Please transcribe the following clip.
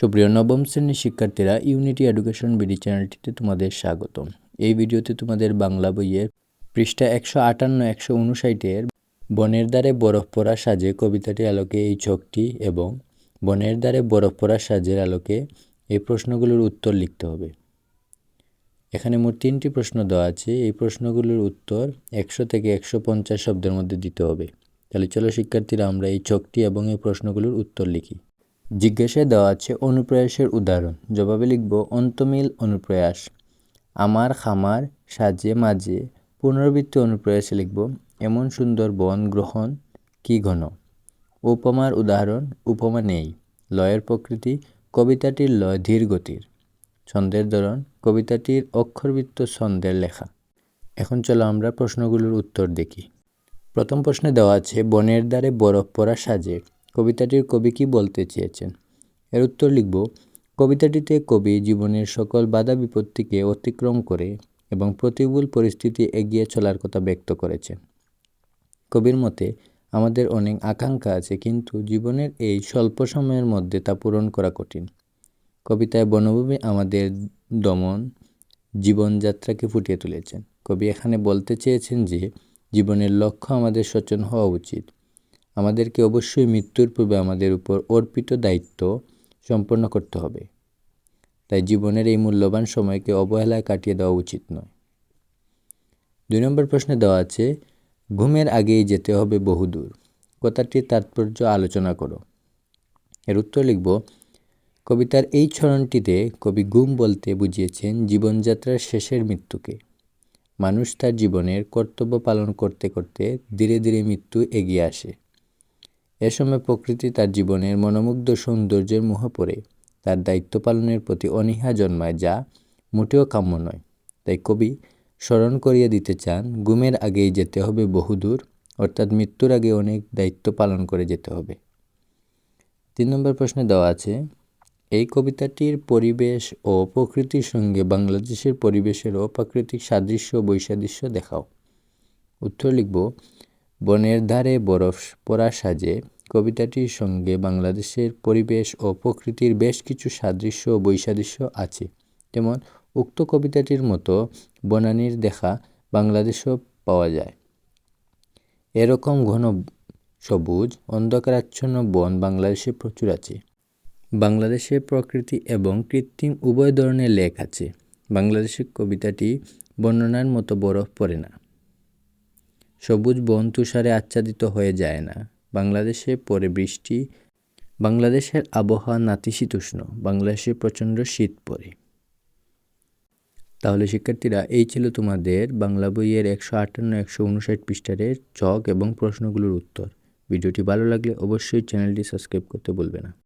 সুপ্রিয় নবম শ্রেণির শিক্ষার্থীরা ইউনিটি এডুকেশন বিডি চ্যানেলটিতে তোমাদের স্বাগতম। এই ভিডিওতে তোমাদের বাংলা বইয়ের পৃষ্ঠা একশো আটান্ন, একশো উনষাটের বনের দ্বারে বরফ পড়া সাজে কবিতাটি আলোকে এই ছকটি এবং বনের দ্বারে বরফ পড়া সাজের আলোকে এই প্রশ্নগুলোর উত্তর লিখতে হবে। এখানে মোট তিনটি প্রশ্ন দেওয়া আছে। এই প্রশ্নগুলোর উত্তর একশো থেকে একশো পঞ্চাশ শব্দের মধ্যে দিতে হবে। তাহলে চলো শিক্ষার্থীরা আমরা এই ছকটি এবং এই প্রশ্নগুলোর উত্তর লিখি। জিজ্ঞাসায় দেওয়া আছে অনুপ্রয়াসের উদাহরণ। জবাবে লিখব, অন্তমিল অনুপ্রয়াস। আমার খামার সাজে মাঝে পুনরাবৃত্তি অনুপ্রয়াসে লিখব, এমন সুন্দর বন গ্রহণ কি ঘন? উপমার উদাহরণ, উপমা নেই। লয়ের প্রকৃতি, কবিতাটির লয় ধীর গতির। ছন্দের ধরন, কবিতাটির অক্ষরবৃত্ত ছন্দের লেখা। এখন চলো আমরা প্রশ্নগুলোর উত্তর দেখি। প্রথম প্রশ্নে দেওয়া আছে, বনের দ্বারে বরফ পড়া সাজে কবিতাটির কবি কি বলতে চেয়েছেন? এর উত্তর লিখব, কবিতাটিতে কবি জীবনের সকল বাধা বিপত্তিকে অতিক্রম করে এবং প্রতিকূল পরিস্থিতি এগিয়ে চলার কথা ব্যক্ত করেছেন। কবির মতে, আমাদের অনেক আকাঙ্ক্ষা আছে, কিন্তু জীবনের এই স্বল্প সময়ের মধ্যে তা পূরণ করা কঠিন। কবিতায় বনভূমি আমাদের দমন, জীবনযাত্রাকে ফুটিয়ে তুলেছেন। কবি এখানে বলতে চেয়েছেন যে, জীবনের লক্ষ্য আমাদের সচেতন হওয়া উচিত। আমাদেরকে অবশ্যই মৃত্যুর পূর্বে আমাদের উপর অর্পিত দায়িত্ব সম্পন্ন করতে হবে। তাই জীবনের এই মূল্যবান সময়কে অবহেলায় কাটিয়ে দেওয়া উচিত নয়। দুই নম্বর প্রশ্নে দেওয়া আছে, ঘুমের আগেই যেতে হবে বহুদূর। কথাটির তাৎপর্য আলোচনা করো। এর উত্তর লিখব, কবিতার এই চরণটিতে কবি ঘুম বলতে বুঝিয়েছেন জীবনযাত্রার শেষের মৃত্যুকে। মানুষ তার জীবনের কর্তব্য পালন করতে করতে ধীরে ধীরে মৃত্যু এগিয়ে আসে। এ সময় প্রকৃতি তার জীবনের মনোমুগ্ধ সৌন্দর্যের মুহ পড়ে। তার দায়িত্ব পালনের প্রতি অনীহা জন্মায় যা মোটেও কাম্য নয়। তাই কবি স্মরণ করিয়ে দিতে চান ঘুমের আগেই যেতে হবে বহুদূর, অর্থাৎ মৃত্যুর আগে অনেক দায়িত্ব পালন করে যেতে হবে। তিন নম্বর প্রশ্নে দেওয়া আছে, এই কবিতাটির পরিবেশ ও প্রকৃতির সঙ্গে বাংলাদেশের পরিবেশের ও প্রাকৃতিক সাদৃশ্য বৈসাদৃশ্য দেখাও। উত্তর লিখব বনের ধারে বরফ পড়া সাজে, কবিতাটির সঙ্গে বাংলাদেশের পরিবেশ ও প্রকৃতির বেশ কিছু সাদৃশ্য ও বৈসাদৃশ্য আছে। যেমন, উক্ত কবিতাটির মতো বনানীর দেখা বাংলাদেশেও পাওয়া যায়। এরকম ঘন সবুজ, অন্ধকারাচ্ছন্ন বন বাংলাদেশে প্রচুর আছে। বাংলাদেশে প্রকৃতি এবং কৃত্রিম উভয় ধরনের লেখ আছে। বাংলাদেশের কবিতাটি বর্ণনার মতো বরফ পড়ে না। সবুজ বন তুষারে আচ্ছাদিত হয়ে যায় না। বাংলাদেশে পরে বৃষ্টি, বাংলাদেশের আবহাওয়া নাতিশীতোষ্ণ, বাংলাদেশে প্রচণ্ড শীত পড়ে। তাহলে শিক্ষার্থীরা, এই ছিল তোমাদের বাংলা বইয়ের একশো আটান্ন, একশো উনষাট পৃষ্ঠারের চক এবং প্রশ্নগুলোর উত্তর। ভিডিওটি ভালো লাগলে অবশ্যই চ্যানেলটি সাবস্ক্রাইব করতে ভুলবে না।